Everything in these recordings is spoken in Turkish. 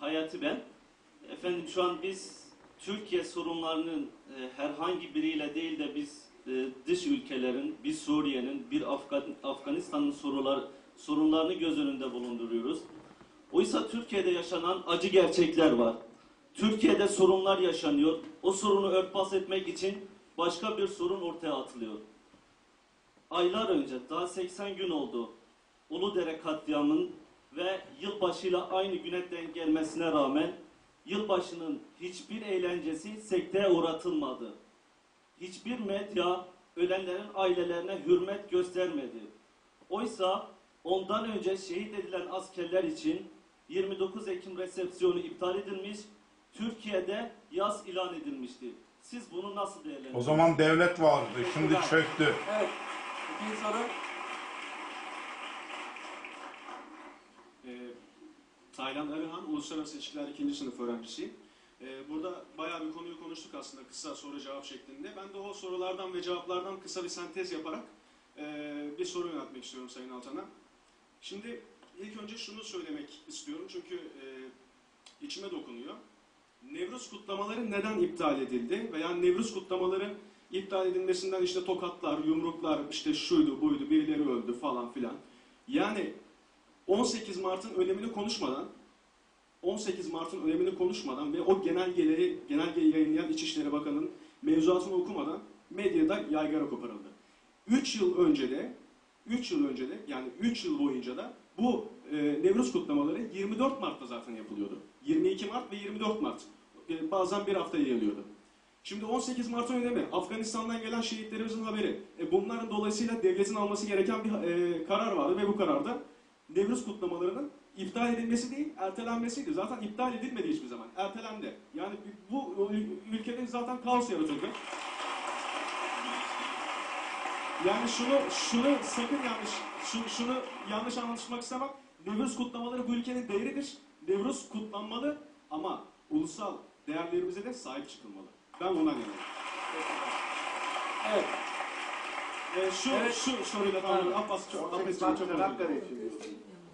Hayati ben. Efendim şu an biz Türkiye sorunlarının e, herhangi biriyle değil de biz e, dış ülkelerin, bir Suriye'nin, bir Afgan, Afganistan'ın sorular, sorunlarını göz önünde bulunduruyoruz. Oysa Türkiye'de yaşanan acı gerçekler var. Türkiye'de sorunlar yaşanıyor. O sorunu örtbas etmek için başka bir sorun ortaya atılıyor. Aylar önce, daha 80 gün oldu. Uludere katliamının ve yılbaşıyla aynı güne denk gelmesine rağmen yılbaşının hiçbir eğlencesi sekteye uğratılmadı. Hiçbir medya ölenlerin ailelerine hürmet göstermedi. Oysa ondan önce şehit edilen askerler için 29 Ekim resepsiyonu iptal edilmiş, Türkiye'de yaz ilan edilmişti. Siz bunu nasıl O değerlendiriyorsunuz? zaman devlet vardı, şimdi çöktü. Evet. İkinci soru. Ee, Taylan Arıhan, Uluslararası İlişkiler 2. sınıf öğrencisiyim. Ee, burada bayağı bir konuyu konuştuk aslında kısa soru cevap şeklinde. Ben de o sorulardan ve cevaplardan kısa bir sentez yaparak e, bir soru yöneltmek istiyorum Sayın Altan'a. Şimdi ilk önce şunu söylemek istiyorum çünkü e, içime dokunuyor. Nevruz kutlamaları neden iptal edildi? Veya Nevruz kutlamaları iptal edilmesinden işte tokatlar, yumruklar, işte şuydu buydu, birileri öldü falan filan. Yani 18 Mart'ın önemini konuşmadan 18 Mart'ın önemini konuşmadan ve o genelgeleri genelgeyi yayınlayan İçişleri Bakanı'nın mevzuatını okumadan medyada yaygara koparıldı. 3 yıl önce de 3 yıl önce de yani 3 yıl boyunca da bu e, Nevruz kutlamaları 24 Mart'ta zaten yapılıyordu. 22 Mart ve 24 Mart. E, bazen bir hafta yayılıyordu. Şimdi 18 Mart'ın önemi, Afganistan'dan gelen şehitlerimizin haberi. E, bunların dolayısıyla devletin alması gereken bir e, karar vardı ve bu kararda Nevruz kutlamalarının iptal edilmesi değil, ertelenmesiydi. Zaten iptal edilmedi hiçbir zaman. Ertelendi. Yani bu ülkede zaten kaos yaratıldı. Yani şunu şunu sakın yanlış şunu, şunu yanlış anlaşılmak istemem. Nevruz kutlamaları bu ülkenin değeridir. Nevruz kutlanmalı ama ulusal değerlerimize de sahip çıkılmalı. Ben ondan yanayım. Evet. Ee, şu Evet. şu soruyla tamamlıyorum. Abbas çok Abbas çok dilerim.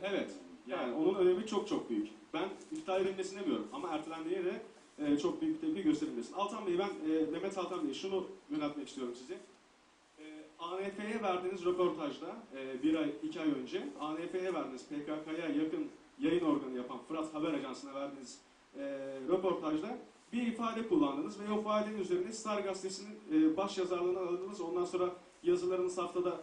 Evet. Yani onun önemi çok çok büyük. Ben iptal edilmesini demiyorum ama ertelendiğine de e, çok büyük bir tepki gösterilmesin. Altan Bey ben e, Mehmet Altan Bey şunu yöneltmek istiyorum size. E, ANF'ye verdiğiniz röportajda e, bir ay, iki ay önce ANF'ye verdiğiniz PKK'ya yakın yayın organı yapan Fırat Haber Ajansı'na verdiğiniz e, röportajda bir ifade kullandınız ve o ifadenin üzerine Star Gazetesi'nin e, baş yazarlığına alındınız. Ondan sonra yazılarınız haftada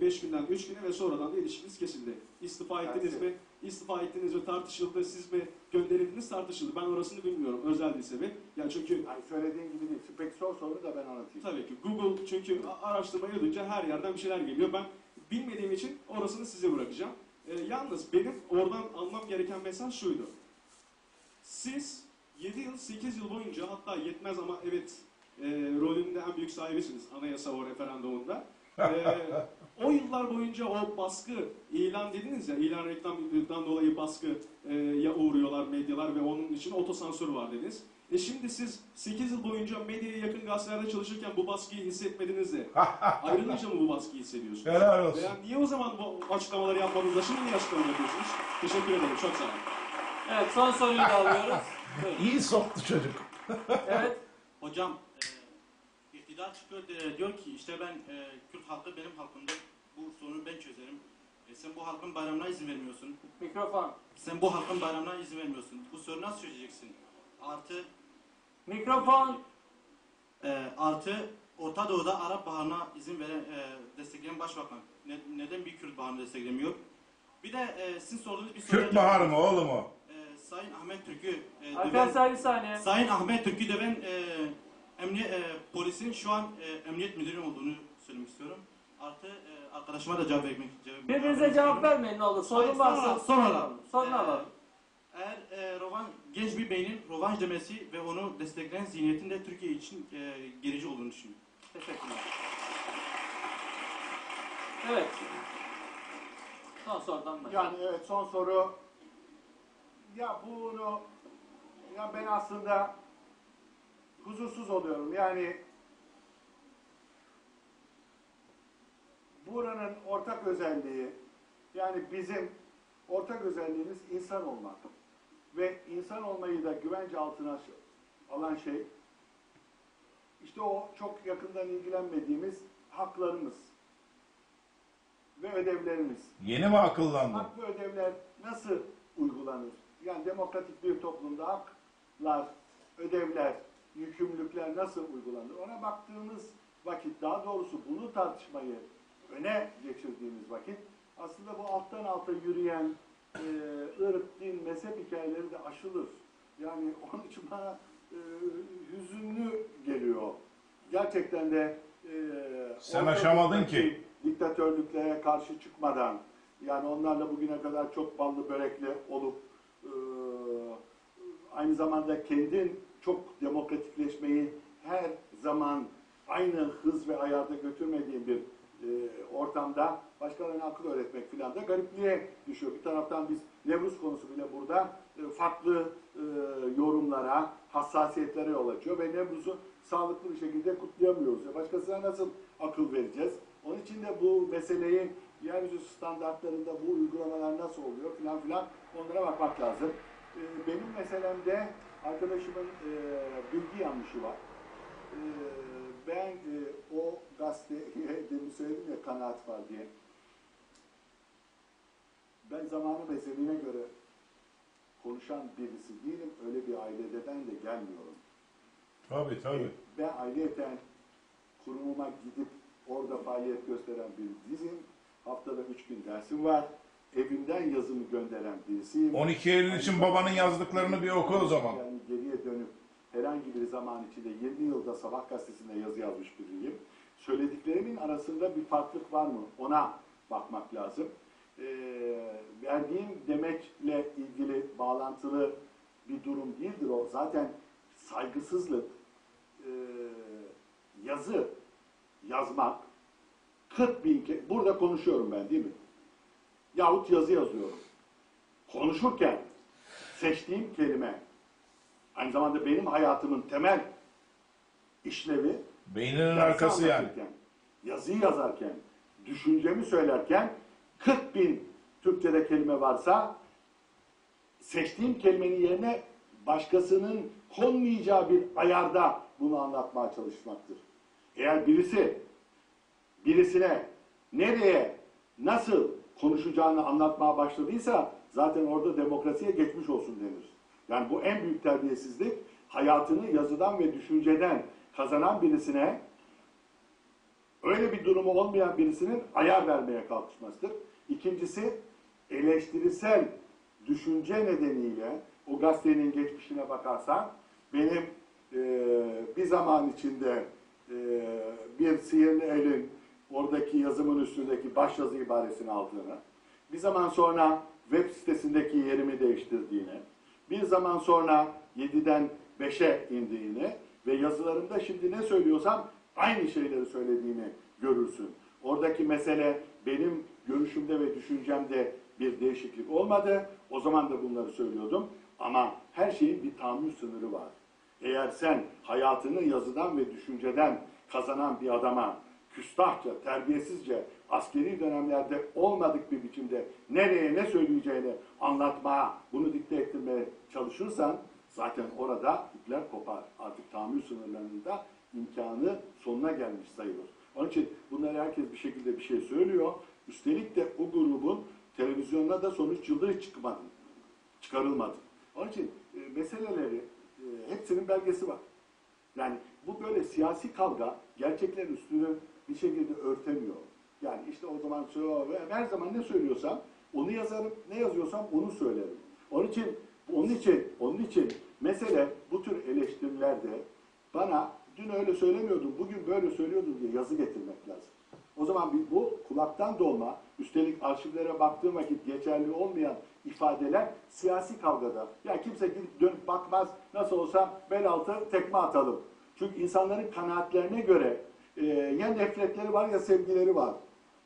5 günden 3 güne ve sonradan da ilişkiniz kesildi. İstifa ettiniz mi? İstifa ettiniz mi tartışıldı, siz mi gönderildiniz tartışıldı. Ben orasını bilmiyorum özel bir sebep. Yani çünkü Yani söylediğin gibi değil. Peki sor soruyu da ben anlatayım. tabii ki Google çünkü a- araştırma yapınca her yerden bir şeyler geliyor. Ben bilmediğim için orasını size bırakacağım. Ee, yalnız benim oradan almam gereken mesaj şuydu. Siz 7 yıl, 8 yıl boyunca hatta yetmez ama evet e, rolünün de en büyük sahibisiniz anayasa o referandumunda. Ee, o yıllar boyunca o baskı ilan dediniz ya, ilan reklamdan dolayı baskıya uğruyorlar medyalar ve onun için otosansür var dediniz. E şimdi siz 8 yıl boyunca medyaya yakın gazetelerde çalışırken bu baskıyı hissetmediniz de ayrılınca mı bu baskıyı hissediyorsunuz? Helal olsun. Veya niye o zaman bu açıklamaları yapmadınız da şimdi niye açıklama yapıyorsunuz? Teşekkür ederim, çok sağ olun. Evet son soruyu da alıyoruz. Buyurun. İyi soktu çocuk. Evet. Hocam iktidar çıkıyor de- diyor ki işte ben e, Kürt halkı benim halkımdır. Bu sorunu ben çözerim. E, sen bu halkın bayramına izin vermiyorsun. Mikrofon. Sen bu halkın bayramına izin vermiyorsun. Bu sorunu nasıl çözeceksin? Artı Mikrofon. e, artı Orta Doğu'da Arap Baharı'na izin veren, e, destekleyen başbakan. Ne- neden bir Kürt Baharı'nı desteklemiyor? Bir de e, sizin sorduğunuz bir soruya Kürt Baharı mı oğlum o? E, Sayın Ahmet Türk'ü e, döven- Arkadaşlar bir saniye. Sayın Ahmet Türk'ü döven e, emniye, e, polisin şu an e, emniyet müdürü olduğunu söylemek istiyorum. Artı e, arkadaşıma da cevap vermek cevap Birbirinize cevap vermeyin ne olur. Sorun Hayır, varsa sonra- sonra alalım. Sorun Ee, alalım. Eğer e, rovan, genç bir beynin rovanş demesi ve onu destekleyen zihniyetin de Türkiye için e, gerici olduğunu düşünüyorum. Teşekkürler. Evet. Son sorudan başlayalım. Yani evet son soru. Ya bunu ya ben aslında huzursuz oluyorum. Yani buranın ortak özelliği yani bizim ortak özelliğimiz insan olmak. ve insan olmayı da güvence altına alan şey işte o çok yakından ilgilenmediğimiz haklarımız ve ödevlerimiz. Yeni mi akıllandın? Hak ve ödevler nasıl uygulanır? Yani demokratik bir toplumda haklar, ödevler, yükümlülükler nasıl uygulanır? Ona baktığımız vakit, daha doğrusu bunu tartışmayı öne geçirdiğimiz vakit aslında bu alttan alta yürüyen e, ırk, din, mezhep hikayeleri de aşılır. Yani onun için bana e, hüzünlü geliyor. Gerçekten de e, Sen aşamadın ki. diktatörlüklere karşı çıkmadan yani onlarla bugüne kadar çok ballı börekli olup e, aynı zamanda kendin çok demokratikleşmeyi her zaman aynı hız ve ayarda götürmediğin bir e, ortamda başkalarına akıl öğretmek filan da garipliğe düşüyor. Bir taraftan biz Nevruz konusu bile burada e, farklı e, yorumlara, hassasiyetlere yol açıyor ve Nevruz'u sağlıklı bir şekilde kutlayamıyoruz. Ya başkasına nasıl akıl vereceğiz? Onun için de bu meseleyi yeryüzü standartlarında bu uygulamalar nasıl oluyor filan filan onlara bakmak lazım. E, benim meselemde arkadaşımın e, bilgi yanlışı var. E, ben e, o gazeteye demin söyledim ya kanaat var diye. Ben zamanı ve zemine göre konuşan birisi değilim. Öyle bir aileden de gelmiyorum. Tabii tabii. Ben aileyeten kurumuma gidip orada faaliyet gösteren bir dizim. Haftada üç gün dersim var. Evimden yazımı gönderen birisiyim. 12 Eylül için babanın yazdıklarını bir oku o zaman. Yani geriye dönüp herhangi bir zaman içinde 20 yılda Sabah gazetesinde yazı yazmış biriyim. Söylediklerimin arasında bir farklılık var mı? Ona bakmak lazım. Ee, verdiğim demekle ilgili bağlantılı bir durum değildir o. Zaten saygısızlık, e, yazı yazmak 40 bin ke- burada konuşuyorum ben değil mi? Yahut yazı yazıyorum. Konuşurken seçtiğim kelime aynı zamanda benim hayatımın temel işlevi Beyninin arkası yani. yazıyı yazarken, düşüncemi söylerken 40 bin Türkçe'de kelime varsa seçtiğim kelimenin yerine başkasının konmayacağı bir ayarda bunu anlatmaya çalışmaktır. Eğer birisi birisine nereye, nasıl konuşacağını anlatmaya başladıysa zaten orada demokrasiye geçmiş olsun denir. Yani bu en büyük terbiyesizlik hayatını yazıdan ve düşünceden kazanan birisine öyle bir durumu olmayan birisinin ayar vermeye kalkışmasıdır. İkincisi eleştirisel düşünce nedeniyle o gazetenin geçmişine bakarsan benim e, bir zaman içinde e, bir sihirli elin oradaki yazımın üstündeki başyazı ibaresini aldığını, bir zaman sonra web sitesindeki yerimi değiştirdiğini, bir zaman sonra 7'den 5'e indiğini ve yazılarımda şimdi ne söylüyorsam aynı şeyleri söylediğini görürsün. Oradaki mesele benim görüşümde ve düşüncemde bir değişiklik olmadı. O zaman da bunları söylüyordum. Ama her şeyin bir tahammül sınırı var. Eğer sen hayatını yazıdan ve düşünceden kazanan bir adama küstahça, terbiyesizce, askeri dönemlerde olmadık bir biçimde nereye ne söyleyeceğini anlatmaya, bunu dikte ettirmeye çalışırsan zaten orada ipler kopar. Artık tahammül sınırlarında imkanı sonuna gelmiş sayılır. Onun için bunları herkes bir şekilde bir şey söylüyor. Üstelik de o grubun televizyonda da son 3 yıldır hiç çıkmadı. Çıkarılmadı. Onun için e, meseleleri e, hepsinin belgesi var. Yani bu böyle siyasi kavga gerçekler üstünü bir şekilde örtemiyor. Yani işte o zaman her zaman ne söylüyorsam onu yazarım, ne yazıyorsam onu söylerim. Onun için onun için onun için mesele bu tür eleştirilerde bana dün öyle söylemiyordum, bugün böyle söylüyordum diye yazı getirmek lazım. O zaman bu kulaktan dolma, üstelik arşivlere baktığım vakit geçerli olmayan ifadeler siyasi kavgada. Ya kimse gidip dönüp bakmaz, nasıl olsa bel altı tekme atalım. Çünkü insanların kanaatlerine göre e, ya nefretleri var ya sevgileri var.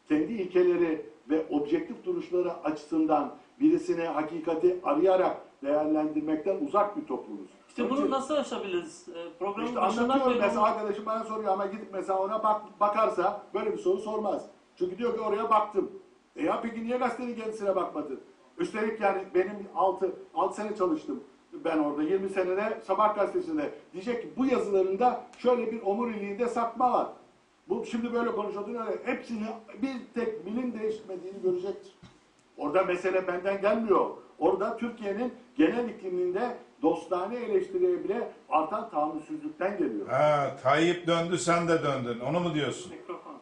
Kendi ilkeleri ve objektif duruşları açısından birisine hakikati arayarak değerlendirmekten uzak bir toplumuz. İşte Onun bunu için- nasıl aşabiliriz? Ee, Programın işte anlatıyorum mesela onu- arkadaşım bana soruyor ama gidip mesela ona bak, bakarsa böyle bir soru sormaz. Çünkü diyor ki oraya baktım. E ya peki niye gazetenin kendisine bakmadın? Üstelik yani benim 6 6 sene çalıştım ben orada 20 senede Sabah gazetesinde diyecek ki bu yazılarında şöyle bir omuriliğinde sakma var. Bu şimdi böyle konuşulduğunu öyle hepsini bir tek bilim değiştirmediğini görecektir. Orada mesele benden gelmiyor. Orada Türkiye'nin genel ikliminde dostane eleştiriye bile artan tahammülsüzlükten geliyor. Ha, Tayyip döndü sen de döndün. Onu mu diyorsun? Mikrofon.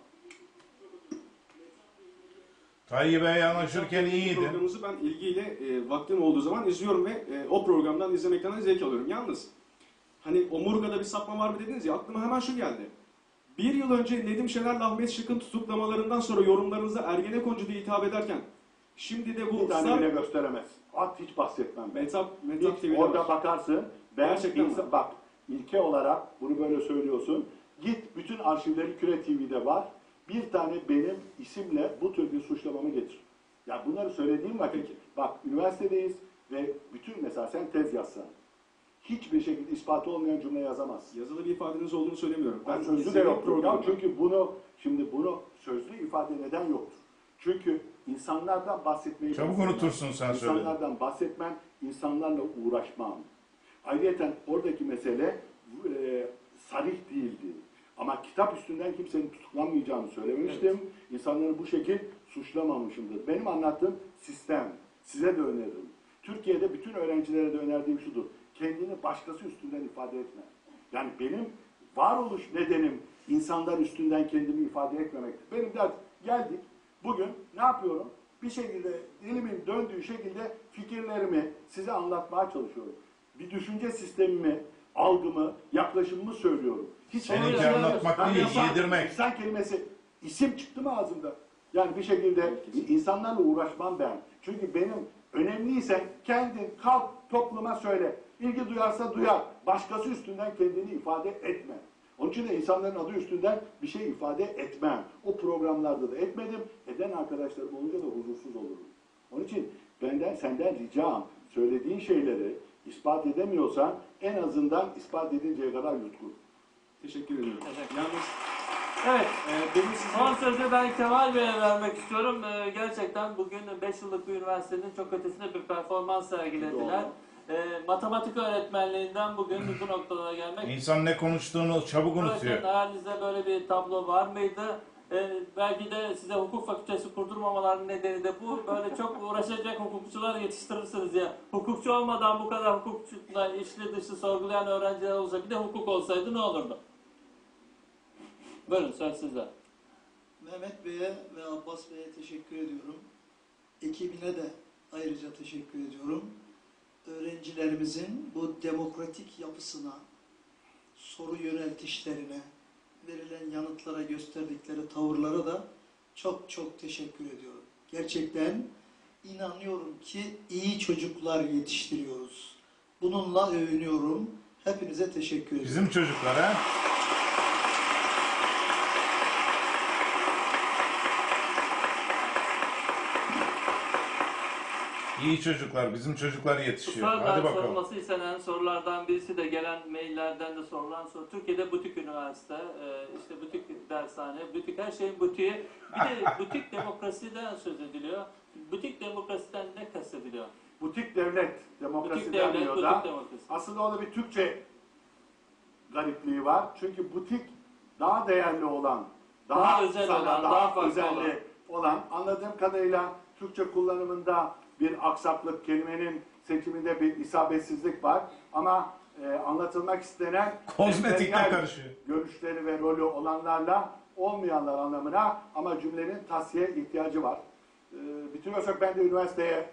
Tayyip'e yanaşırken iyiydin. Programımızı ben ilgiyle e, vaktim olduğu zaman izliyorum ve e, o programdan izlemekten de zevk alıyorum. Yalnız hani omurgada bir sapma var mı dediniz ya aklıma hemen şu geldi. Bir yıl önce Nedim Şener'le Ahmet Şık'ın tutuklamalarından sonra yorumlarınızda Ergenekoncu diye hitap ederken şimdi de bu Bir tane bile gösteremez. At hiç bahsetmem ben. Metap, Metap Hiç TV'de orada var. bakarsın. Ben Gerçekten insan- mi? bak ilke olarak bunu böyle söylüyorsun. Git bütün arşivleri Küre TV'de var. Bir tane benim isimle bu tür bir suçlamamı getir. Ya bunları söylediğim vakit bak üniversitedeyiz ve bütün mesela sen tez yazsan hiçbir şekilde ispatı olmayan cümle yazamazsın. Yazılı bir ifadeniz olduğunu söylemiyorum. Ben sözlü de yoktur. Ya çünkü bunu şimdi bunu sözlü ifade neden yoktur? Çünkü insanlardan bahsetmeyi Çabuk bahsetmem. unutursun sen söyle. İnsanlardan bahsetmem, insanlarla uğraşmam. Ayrıca oradaki mesele e, sarih değildi. Ama kitap üstünden kimsenin tutuklanmayacağını söylemiştim. İnsanları bu şekil suçlamamışımdır. Benim anlattığım sistem. Size de öneririm. Türkiye'de bütün öğrencilere de önerdiğim şudur. Kendini başkası üstünden ifade etme. Yani benim varoluş nedenim insanlar üstünden kendimi ifade etmemektir. Benim dert geldik. Bugün ne yapıyorum? Bir şekilde dilimin döndüğü şekilde fikirlerimi size anlatmaya çalışıyorum. Bir düşünce sistemimi, algımı, yaklaşımımı söylüyorum. Hiç Seninki Öyle- anlatmak Ben değil, insan- yedirmek. İnsan kelimesi isim çıktı mı ağzımda? Yani bir şekilde insanlarla uğraşmam ben. Çünkü benim önemliysen kendin kalk topluma söyle. İlgi duyarsa duyar. Başkası üstünden kendini ifade etme. Onun için de insanların adı üstünden bir şey ifade etmem. O programlarda da etmedim. Eden arkadaşlarım olunca da huzursuz olurum. Onun için benden senden ricam söylediğin şeyleri ispat edemiyorsan en azından ispat edinceye kadar yutkun. Teşekkür ediyorum. Teşekkür. Yalnız Evet. e, benim size... Son sözü ben Kemal Bey'e vermek istiyorum. Ee, gerçekten bugün 5 yıllık bir üniversitenin çok ötesinde bir performans sergilediler. Ee, matematik öğretmenliğinden bugün bu noktalara gelmek. İnsan ne konuştuğunu çabuk unutuyor. hayalinizde böyle bir tablo var mıydı? Ee, belki de size hukuk fakültesi kurdurmamaların nedeni de bu. Böyle çok uğraşacak hukukçular yetiştirirsiniz ya. Hukukçu olmadan bu kadar hukukçuyla içli dışı sorgulayan öğrenciler olsa bir de hukuk olsaydı ne olurdu? Buyurun söz sizde. Mehmet Bey'e ve Abbas Bey'e teşekkür ediyorum. Ekibine de ayrıca teşekkür ediyorum. Öğrencilerimizin bu demokratik yapısına, soru yöneltişlerine, verilen yanıtlara gösterdikleri tavırlara da çok çok teşekkür ediyorum. Gerçekten inanıyorum ki iyi çocuklar yetiştiriyoruz. Bununla övünüyorum. Hepinize teşekkür ediyorum. Bizim çocuklar İyi çocuklar, bizim çocuklar yetişiyor. Hadi Israrla bakalım. sorulması istenen sorulardan birisi de gelen maillerden de sorulan soru. Türkiye'de butik üniversite, e, işte butik dershane, butik her şeyin butiği. Bir de butik demokrasiden söz ediliyor. Butik demokrasiden ne kastediliyor? Butik devlet demokrasi Butik devlet, deniyor butik da. demokrasi. Aslında orada bir Türkçe garipliği var. Çünkü butik daha değerli olan, daha, Daha özel sana, olan, daha, daha farklı özelli olan. Anladığım kadarıyla Türkçe kullanımında bir aksaklık, kelimenin seçiminde bir isabetsizlik var. Ama e, anlatılmak istenen Kozmetikle karışıyor. görüşleri ve rolü olanlarla olmayanlar anlamına ama cümlenin tasfiye ihtiyacı var. E, bitiriyorsak ben de üniversiteye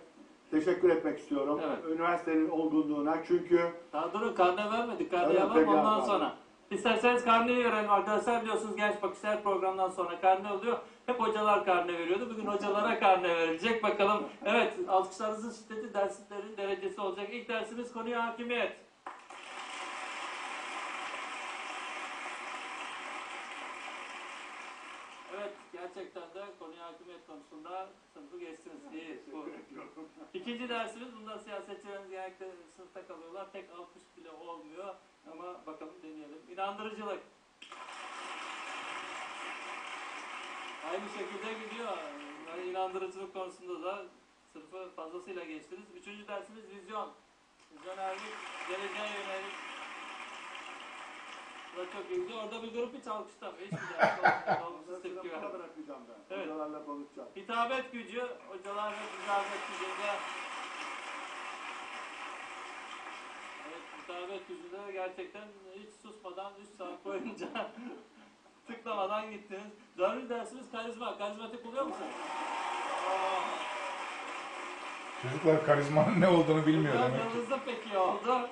teşekkür etmek istiyorum. Evet. Üniversitenin olgunluğuna çünkü Daha durun karne vermedik. Karne Evet, peki, ondan abi. sonra. İsterseniz karneyi verelim arkadaşlar. Biliyorsunuz Genç Bakışlar programdan sonra karne oluyor. Hep hocalar karne veriyordu. Bugün hocalara karne verilecek. Bakalım. Evet alkışlarınızın şiddeti derslerin derecesi olacak. İlk dersimiz konuya hakimiyet. Evet gerçekten de konuya hakimiyet konusunda sınıfı geçtiniz. İyi. İkinci dersimiz bunda siyasetçilerimiz genellikle sınıfta kalıyorlar. Tek alkış bile olmuyor. Ama bakalım deneyelim. İnandırıcılık. Aynı şekilde gidiyor. Yani inandırıcılık konusunda da sınıfı fazlasıyla geçtiniz. Üçüncü dersimiz vizyon. Vizyonerlik, geleceğe yönelik. İlginç. Orada bir grup hiç alkışlamıyor. Hiçbir ders olumsuz tepki vermiyor. bırakacağım ben. Evet. Hocalarla konuşacağım. Hitabet gücü, hocalar ve hitabet gücünde Evet, hitabet gücünde gerçekten hiç susmadan 3 saat boyunca tıklamadan gittiniz. Dördüncü dersimiz karizma. Karizmatik buluyor musunuz? Aa, Çocuklar karizmanın ne olduğunu bilmiyor Hocam demek ki. yıldızlı peki oldu.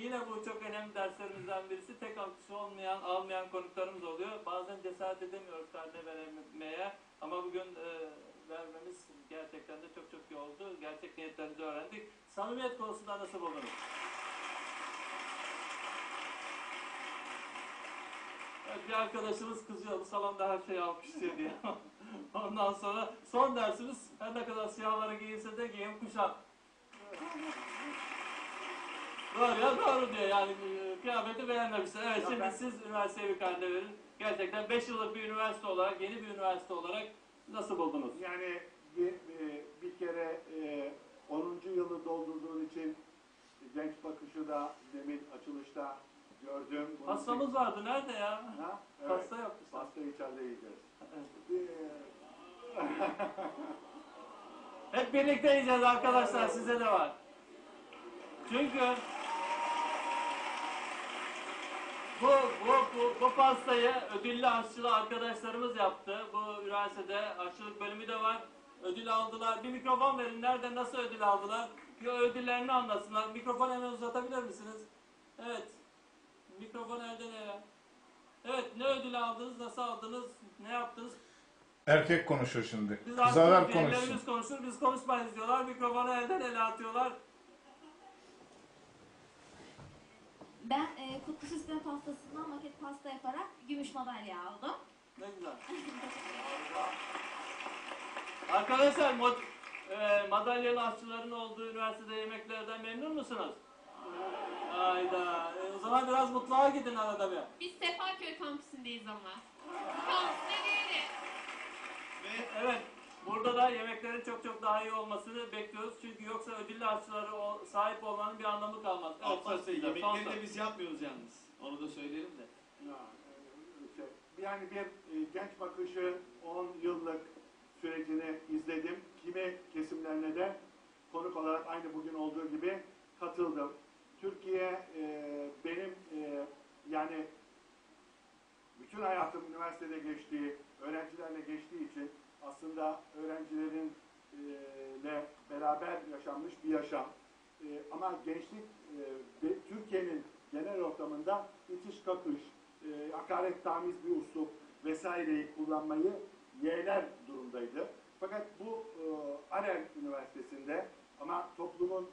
Yine bu çok önemli derslerimizden birisi. Tek alkışı olmayan, almayan konuklarımız oluyor. Bazen cesaret edemiyoruz karne vermeye. Ama bugün e, vermemiz gerçekten de çok çok iyi oldu. Gerçek niyetlerinizi öğrendik. Samimiyet konusunda nasıl buldunuz? Evet, bir arkadaşımız kızıyor. Bu salonda her şey alkışlıyor diye. Ondan sonra son dersimiz her ne kadar siyahları giyinse de giyim kuşam. Doğru ya doğru diyor yani e, kıyafeti beğenmemişler. Evet şimdi ben- siz üniversiteye bir karne verin. Gerçekten 5 yıllık bir üniversite olarak, yeni bir üniversite olarak nasıl buldunuz? Yani bir, bir, bir kere e, 10. yılı doldurduğun için genç bakışı da demin açılışta gördüm. Bunun Pastamız vardı nerede ya? Ha? Evet. Pasta yok. Pasta içeride yiyeceğiz. Hep birlikte yiyeceğiz arkadaşlar size de var. Çünkü bu, bu, bu, bu pastayı ödüllü aşçılı arkadaşlarımız yaptı. Bu üniversitede aşçılık bölümü de var. Ödül aldılar. Bir mikrofon verin. Nerede nasıl ödül aldılar? Bir ödüllerini anlatsınlar. Mikrofonu hemen uzatabilir misiniz? Evet. Mikrofon elden ele. Evet ne ödül aldınız? Nasıl aldınız? Ne yaptınız? Erkek konuşuyor şimdi. Biz Kızalar konuşsun. konuşur, biz konuşmayız diyorlar. Mikrofonu elden ele atıyorlar. Ben e, kutlu süsleme pastasından maket pasta yaparak gümüş madalya aldım. Ne güzel. Arkadaşlar mod, e, madalyalı aşçıların olduğu üniversitede yemeklerden memnun musunuz? Hayda. E, o zaman biraz mutfağa gidin arada bir. Biz Sefaköy kampüsündeyiz ama. Kampüste değiliz. Evet. Burada da yemeklerin çok çok daha iyi olmasını bekliyoruz. Çünkü yoksa ödüllü aşçılara o- sahip olmanın bir anlamı kalmaz. Evet, Abbas Bey yemekleri de biz yapmıyoruz yalnız. Onu da söyleyelim de. ya, e, yani bir e, genç bakışı 10 yıllık sürecini izledim. Kimi kesimlerine de konuk olarak aynı bugün olduğu gibi katıldım. Türkiye e, benim e, yani bütün hayatım üniversitede geçtiği, öğrencilerle geçtiği için aslında öğrencilerin e, ile beraber yaşanmış bir yaşam. Ama gençlik Türkiye'nin genel ortamında itiş kakış, hakaret tamiz bir uslup vesaireyi kullanmayı yeğler durumdaydı. Fakat bu Arel Üniversitesi'nde ama toplumun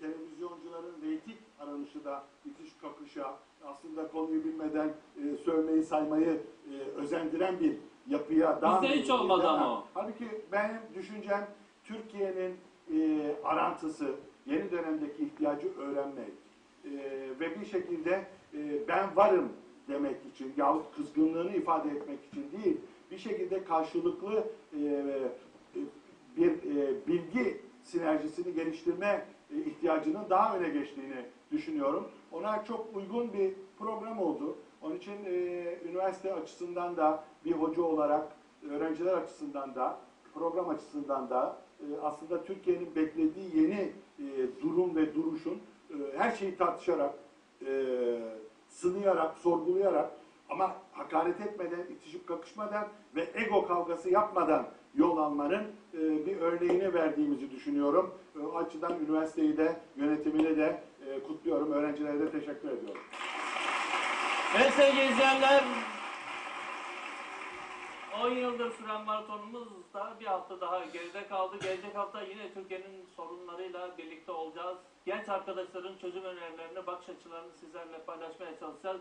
televizyoncuların reyting aranışı da itiş kakışa aslında konuyu bilmeden e, sövmeyi saymayı e, özendiren bir yapıya daha Bizde hiç olmadı ama o. Halbuki benim düşüncem Türkiye'nin e, arantısı, yeni dönemdeki ihtiyacı öğrenmek e, ve bir şekilde e, ben varım demek için yahut kızgınlığını ifade etmek için değil, bir şekilde karşılıklı e, bir e, bilgi sinerjisini geliştirme e, ihtiyacının daha öne geçtiğini düşünüyorum. Ona çok uygun bir program oldu. Onun için e, üniversite açısından da bir hoca olarak, öğrenciler açısından da, program açısından da e, aslında Türkiye'nin beklediği yeni e, durum ve duruşun e, her şeyi tartışarak, e, sınayarak, sorgulayarak ama hakaret etmeden, itişip kakışmadan ve ego kavgası yapmadan yol almanın e, bir örneğini verdiğimizi düşünüyorum. E, O açıdan üniversiteyi de, yönetimini de e, kutluyorum. Öğrencilere de teşekkür ediyorum. Evet sevgili izleyenler, 10 yıldır süren maratonumuz da bir hafta daha geride kaldı. Gelecek hafta yine Türkiye'nin sorunlarıyla birlikte olacağız. Genç arkadaşların çözüm önerilerini, bakış açılarını sizlerle paylaşmaya çalışacağız.